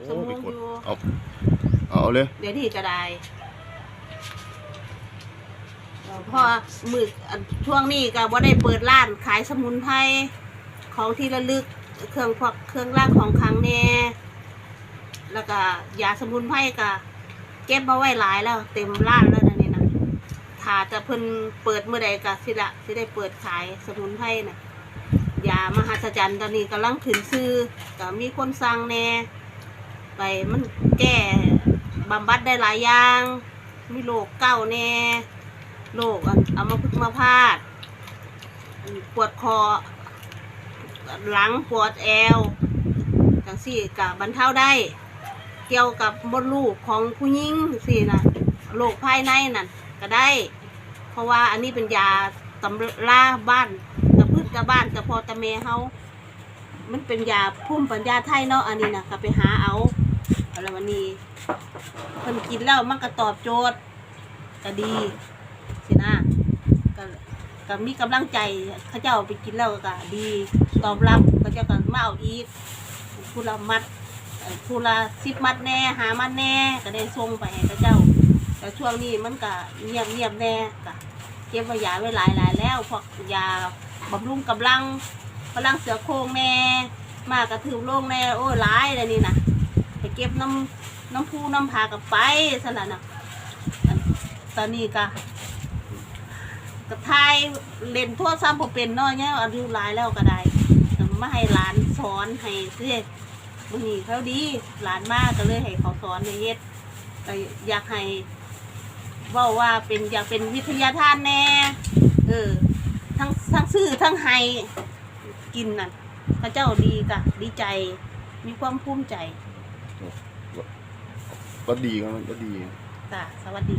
โอ้สมไปงกดอยู่เอาเอาเลย เดี๋ยวนี้ก็ได้เอ่อพอมืออันช่วงนี้ก็บ่ได้เปิดร้านขายสมุนไพรของที่ระลึกเครื่องพวกเครื่องรางของขลังแน่แล้วก็ยาสมุนไพรก็เก็บมาไว้หลายแล้ว เต็มร้านแล้วนะนี่นะถ้าจะเพิ่นเปิดเมื่อใดก็สิละสิได้เปิดขายสมุนไพรน่ะ ยามหัศจรรย์ตอนนี้กำลังขึ้นซื้อก็มีคนสั่งแน่ ไปมันแก้บำบัดได้หลายอย่าง มีโรคเก้าแน่โรคอันเอามาพึกษ์มาพาดปวดคอ หลังปวดแอวจังสี่กับบรรเทาได้ เกี่ยวกับบนลูกของผู้หญิงสินะโรคภายในนั่นก็ได้ เพราะว่าอันนี้เป็นยาตำราบ้านกับพืชกับบ้านกับพอตะเมเฮามันเป็นยาพุ่มปัญญาไทยเนาะอันนี้นะก็ไปหาเอา อะไรวันนี้เพิ่นกินแล้วมันก็ตอบโจทย์ก็ดีสินะก็ก็มีกำลังใจเขาเจ้าไปกินแล้วก็ดีตอบรับเขาเจ้าก็มาเอาอีกผู้ละมัดเอ่อผู้ละสิบมัดแน่หามัดแน่ก็ได้ส่งไปให้เขาเจ้า แต่ช่วงนี้มันก็เงียบเงียบแน่ก็เก็บไว้ยาไว้หลายหลายแล้วพวกยาบำรุงกำลังพลังเสือโครงแน่มากระถือโล่งแน่โอ้ยร้ายเลยนี่นะ ก็บน้ำน้ำพูน้ำผากับไปสละนะอันตอนนี้ก็กระทายเล่นทั่วซ้ำพอเป็นเนาะเนี่ยอายุหลายแล้วก็ได้แต่มาให้หลานสอนให้เรื่อยมือนี้เขาดีหลานมากก็เลยให้เขาสอนในเฮ็ดก็อยากให้ว่าว่าเป็นอยากเป็นวิทยาทานแน่เออทั้งทั้งซื้อทั้งให้กินน่ะพระเจ้าดีกะดีใจมีความภูมิใจ ก็ดีครับก็ดี จ้ะสวัสดี